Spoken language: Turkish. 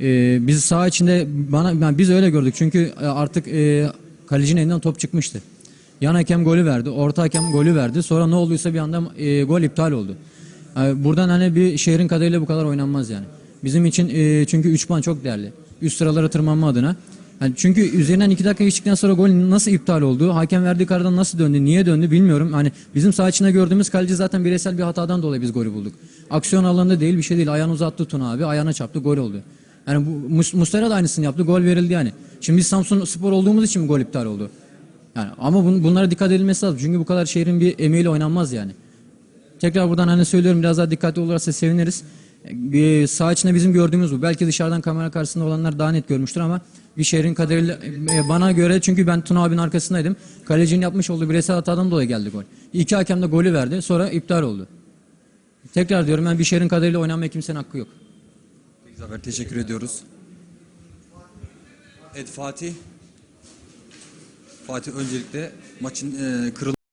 e, biz saha içinde bana yani biz öyle gördük çünkü e, artık e, kalecinin elinden top çıkmıştı. Yan hakem golü verdi, orta hakem golü verdi. Sonra ne olduysa bir anda e, gol iptal oldu. Yani buradan hani bir şehrin kaderıyla bu kadar oynanmaz yani. Bizim için e, çünkü 3 puan çok değerli. Üst sıralara tırmanma adına. Yani çünkü üzerinden 2 dakika geçtikten sonra gol nasıl iptal oldu? Hakem verdiği karardan nasıl döndü? Niye döndü bilmiyorum. Hani bizim saha içinde gördüğümüz kaleci zaten bireysel bir hatadan dolayı biz golü bulduk. Aksiyon alanında değil bir şey değil. Ayağını uzattı Tuna abi. Ayağına çarptı gol oldu. Yani bu Mus- Muslera da aynısını yaptı. Gol verildi yani. Şimdi biz Samsun Spor olduğumuz için mi gol iptal oldu? Yani ama bun, bunlara dikkat edilmesi lazım. Çünkü bu kadar şehrin bir emeğiyle oynanmaz yani. Tekrar buradan hani söylüyorum biraz daha dikkatli olursa seviniriz. Bir saha içinde bizim gördüğümüz bu. Belki dışarıdan kamera karşısında olanlar daha net görmüştür ama bir şehrin kaderiyle e, bana göre çünkü ben Tuna abinin arkasındaydım. Kalecinin yapmış olduğu bireysel hatadan dolayı geldi gol. İki hakem de golü verdi sonra iptal oldu. Tekrar diyorum ben bir şehrin kaderiyle oynanmaya kimsenin hakkı yok. Peki Zafer teşekkür ediyoruz. Evet Fatih. Fatih öncelikle maçın e, kırıl